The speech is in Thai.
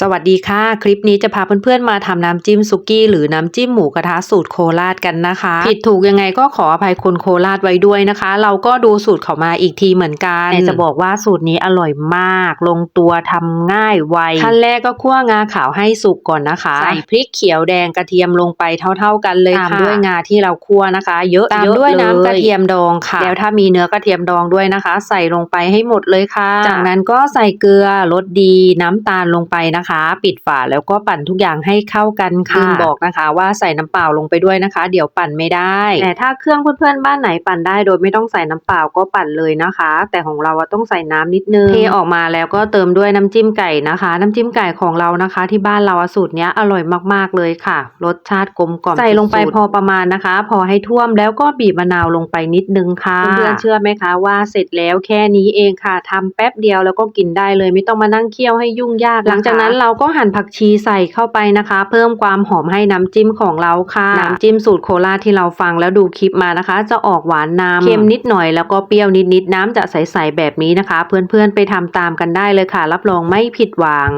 สวัสดีค่ะ คลิปนี้จะพาเพื่อนๆมาทำน้ำจิ้มซุกี้หรือน้ำจิ้มหมูกระทะสูตรโคราชกันนะคะ ผิดถูกยังไงก็ขออภัยคนโคราชไว้ด้วยนะคะ เราก็ดูสูตรเขามาอีกทีเหมือนกันแต่จะบอกว่าสูตรนี้อร่อยมาก ลงตัวทำง่ายไวขั้นแรกก็คั่วงาขาวให้สุกก่อนนะคะใส่พริกเขียวแดงกระเทียมลงไปเท่า ๆกันเลยค่ะตามด้วยงาที่เราคั่วนะคะ เยอะตามด้วยน้ำกระเทียมดองค่ะ แล้วถ้ามีเนื้อกระเทียมดองด้วยนะคะ ใส่ลงไปให้หมดเลยค่ะ จากนั้นก็ใส่เกลือรสดีน้ำตาลลงไปนะคะ ปิดฝาแล้วก็ปั่นทุกอย่างให้เข้ากันค่ะลืมบอกนะคะว่าใส่น้ำเปล่าลงไปด้วยนะคะ เดี๋ยวปั่นไม่ได้แต่ถ้าเครื่องเพื่อนๆบ้านไหนปั่นได้โดยไม่ต้องใส่น้ำเปล่าก็ปั่นเลยนะคะ แต่ของเราอะต้องใส่น้ำนิดนึงเทออกมาแล้วก็เติมด้วยน้ำจิ้มไก่นะคะ น้ำจิ้มไก่ของเรานะคะ ที่บ้านเราอะสูตรเนี้ยอร่อยมากๆเลยค่ะ รสชาติกลมกล่อมใส่ลงไปพอประมาณนะคะ พอให้ท่วมแล้วก็บีบมะนาวลงไปนิดนึงค่ะเพื่อนๆเชื่อไหมคะว่าเสร็จแล้วแค่นี้เองค่ะทำแป๊บเดียวแล้วก็กินได้เลยไม่ต้องมานั่งเคี่ยวให้ยุ่งยากนะคะหลังจากนั้นเราก็หั่นผักชีใส่เข้าไปนะคะ เพิ่มความหอมให้น้ำจิ้มของเราค่ะ น้ำจิ้มสูตรโคราชที่เราฟังแล้วดูคลิปมานะคะ จะออกหวานนำเค็มนิดหน่อยแล้วก็เปรี้ยวนิดๆน้ำจะใสๆแบบนี้นะคะ เพื่อนๆไปทำตามกันได้เลยค่ะ รับรองไม่ผิดหวัง